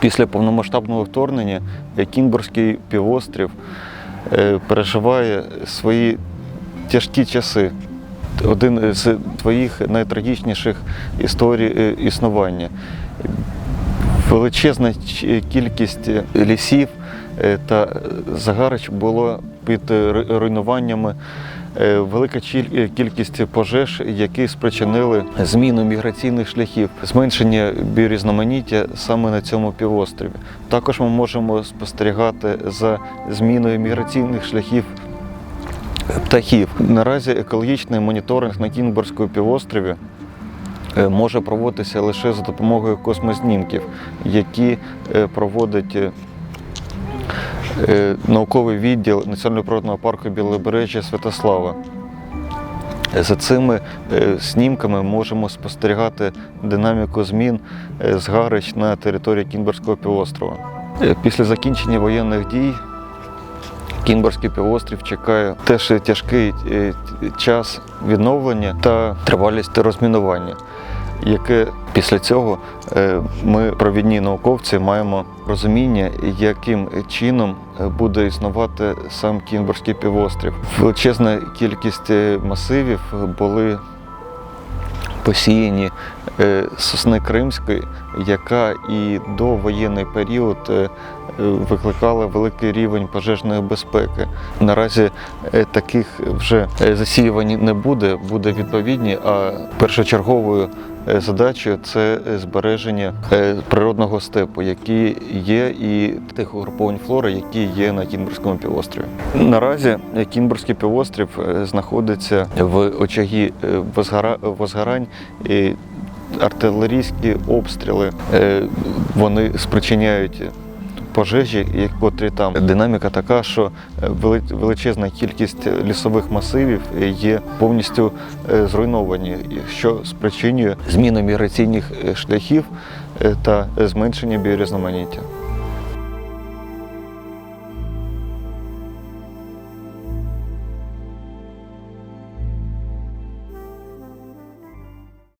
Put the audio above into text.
Після повномасштабного вторгнення Кінбурзький півострів е, переживає свої тяжкі часи. Один з твоїх найтрагічніших історій е, існування. Величезна кількість лісів е, та загарич було під руйнуваннями. Е, Велика е, кількість пожеж, які спричинили зміну міграційних шляхів, зменшення біорізноманіття саме на цьому півострові. Також ми можемо спостерігати за зміною міграційних шляхів птахів. Наразі екологічний моніторинг на Кінбурзькому півострові е, може проводитися лише за допомогою космознімків, які проводить науковий відділ Національного природного парку Білобережжя Святослава. За цими е, снімками можемо спостерігати динаміку змін е, згарищ на території Кінбурзького півострова. Е, Після закінчення воєнних дій Кінбурзький півострів чекає теж тяжкий е, час відновлення та тривалість розмінування, яке після цього е, ми, провідні науковці, маємо розуміння, яким чином е, буде існувати сам Кінбурзький півострів. Величезна кількість е, масивів були посіяні сосни Кримської, яка і до воєнний період викликала великий рівень пожежної безпеки. Наразі таких вже засіювань не буде, буде відповідні, а першочерговою задачею це е, збереження е, природного степу, які є, і тих угруповань флори, які є на Кінбурзькому півострові. Наразі е, Кінбурзький півострів е, знаходиться в очагі е, возгорань. І артилерійські обстріли е, вони спричиняють пожежі, котрі там. Динаміка така, що е, величезна кількість лісових масивів е, є повністю е, зруйновані, що спричинює зміну міграційних е, шляхів е, та зменшення біорізноманіття.